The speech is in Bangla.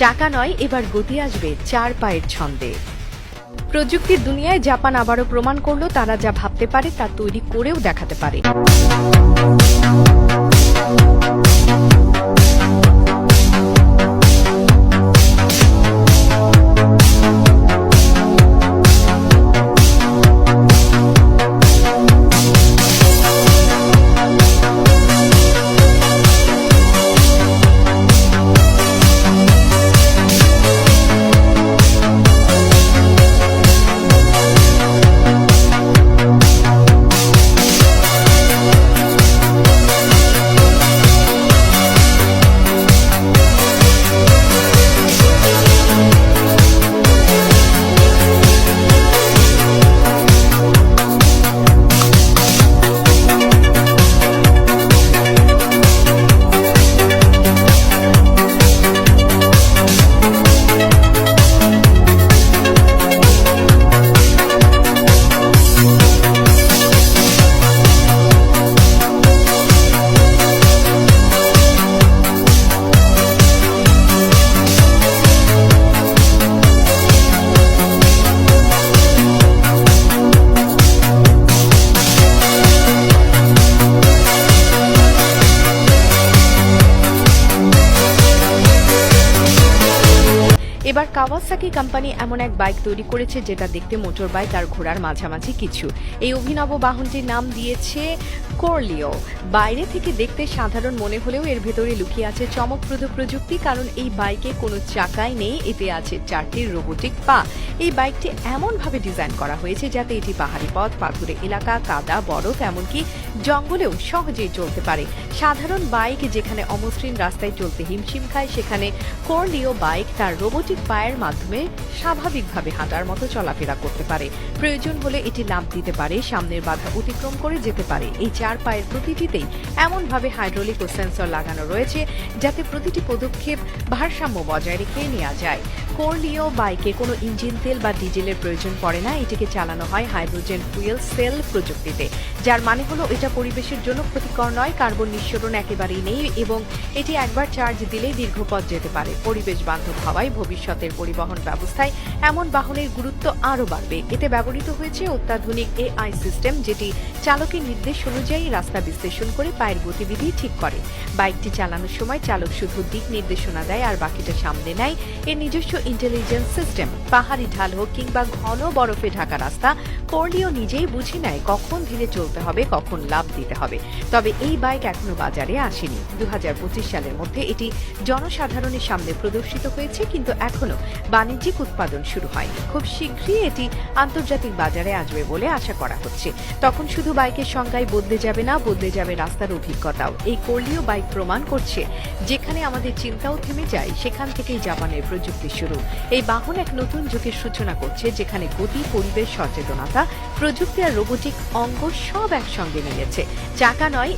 চাকা নয়, এবার গতি আসবে চার পায়ের ছন্দে। প্রযুক্তির দুনিয়ায় জাপান আবারও প্রমাণ করল তারা যা ভাবতে পারে তা তৈরি করেও দেখাতে পারে। এবার কাওয়াসাকি কোম্পানি এমন এক বাইক তৈরি করেছে যেটা দেখতে মোটর বাইক আর ঘোড়ার মাঝামাঝি কিছু। এই অভিনব বাহনটির নাম দিয়েছে কোরলিও বাইরে থেকে দেখতে সাধারণ মনে হলেও এর ভেতরে লুকিয়ে আছে চমকপ্রদ প্রযুক্তি, কারণ এই বাইকে কোনো চাকাই নেই, এতে আছে চারটি রোবোটিক পা। এই বাইকটি এমনভাবে ডিজাইন করা হয়েছে যাতে এটি পাহাড়ি পথ, পাথুরে এলাকা, কাদা, বরফ, এমনকি জঙ্গলেও সহজেই চলতে পারে। সাধারণ বাইক যেখানে অমসৃণ রাস্তায় চলতে হিমশিম খায়, সেখানে কোরলিও বাইক তার রোবোটিক পায়ের মাধ্যমে স্বাভাবিকভাবে হাঁটার মতো চলাফেরা করতে পারে। প্রয়োজন হলে এটি লাভ দিতে পারে, সামনের বাধা অতিক্রম করে যেতে পারে। এই চার পায়ের প্রতিটিতেই এমনভাবে হাইড্রোলিক ও সেন্সর লাগানো রয়েছে যাতে প্রতিটি পদক্ষেপ ভারসাম্য বজায় রেখে নেওয়া যায়। কোরলিও বাইকে কোনো ইঞ্জিন তেল বা ডিজেলের প্রয়োজন পড়ে না, এটিকে চালানো হয় হাইড্রোজেন ফুয়েল সেল প্রযুক্তিতে, যার মানে হলো এটা পরিবেশের জন্য ক্ষতিকর নয়, কার্বন নিঃসরণ একেবারেই নেই এবং এটি একবার চার্জ দিলেই দীর্ঘ পথ যেতে পারে। পরিবেশ বান্ধব হওয়ায় ভবিষ্যতের পরিবহন ব্যবস্থায় এমন বাহনের গুরুত্ব আরও বাড়বে। এতে ব্যবহৃত হয়েছে অত্যাধুনিক এআই সিস্টেম, যেটি চালকের নির্দেশ অনুযায়ী রাস্তা বিশ্লেষণ করে পায়ের গতিবিধি ঠিক করে। বাইকটি চালানোর সময় চালক শুধু দিক নির্দেশনা দেয় আর বাকিটা সামনে নেয়। এর নিজস্ব ইন্টেলিজেন্স সিস্টেম পাহাড়ি ঢাল হোক কিংবা ঘন বরফে ঢাকা রাস্তা, করলিও নিজেই বুঝে নেয় কখন ধীরে চলতে হবে, কখন লাভ দিতে হবে। তবে এই বাইক এখনও বাজারে আসেনি। দু হাজার পঁচিশ সালের মধ্যে এটি জনসাধারণের সামনে প্রদর্শিত হয়েছে, কিন্তু এখনও বাণিজ্যিক উৎপাদন শুরু হয়নি। খুব শীঘ্রই এটি আন্তর্জাতিক বাজারে আসবে বলে আশা করা হচ্ছে। তখন শুধু বাইকের সংখ্যায় বদলে যাবে না, বদলে যাবে রাস্তার অভিজ্ঞতাও। এই করলিও বাইক প্রমাণ করছে, যেখানে আমাদের চিন্তাও থেমে যায়, সেখান থেকেই জাপানের প্রযুক্তি শুরু। এই বাহন এক নতুন যুগের সূচনা করছে, যেখানে গতি, পরিবেশ, সচেতনতা, প্রযুক্তি আর রোবোটিক অঙ্গ সব একসঙ্গে মিলেছে। চাকা নয়